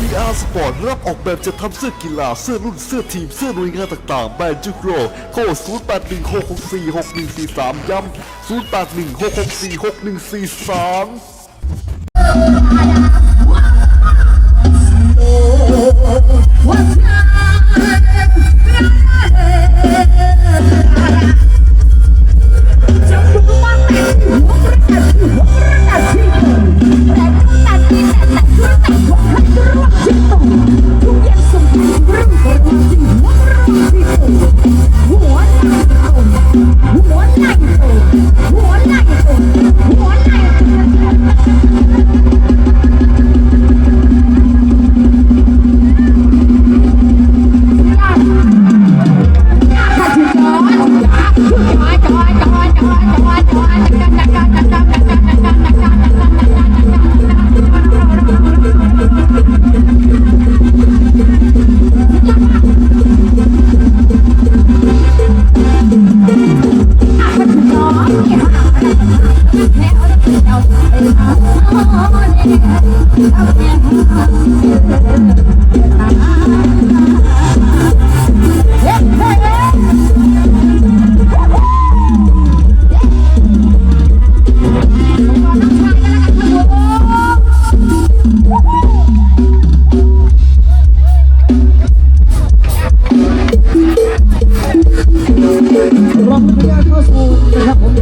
VR Sport รับออกแบบจะทำเสื้อกีฬา เสื้อรุ่น เสื้อทีม เสื้อหน่วยงานต่างๆ แบรนด์จุกโรโทร0816646143 ย้ำ0816646143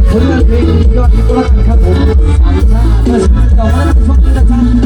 ผลงานเพลง รักทุกรักกันครับผมสามห้าเมื่อฉันเก่ามาช่วงนี้นะจ๊ะ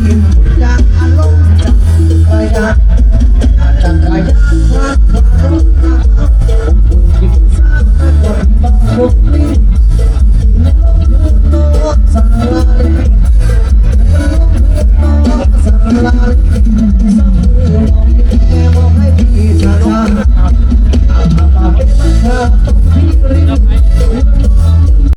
Thank you.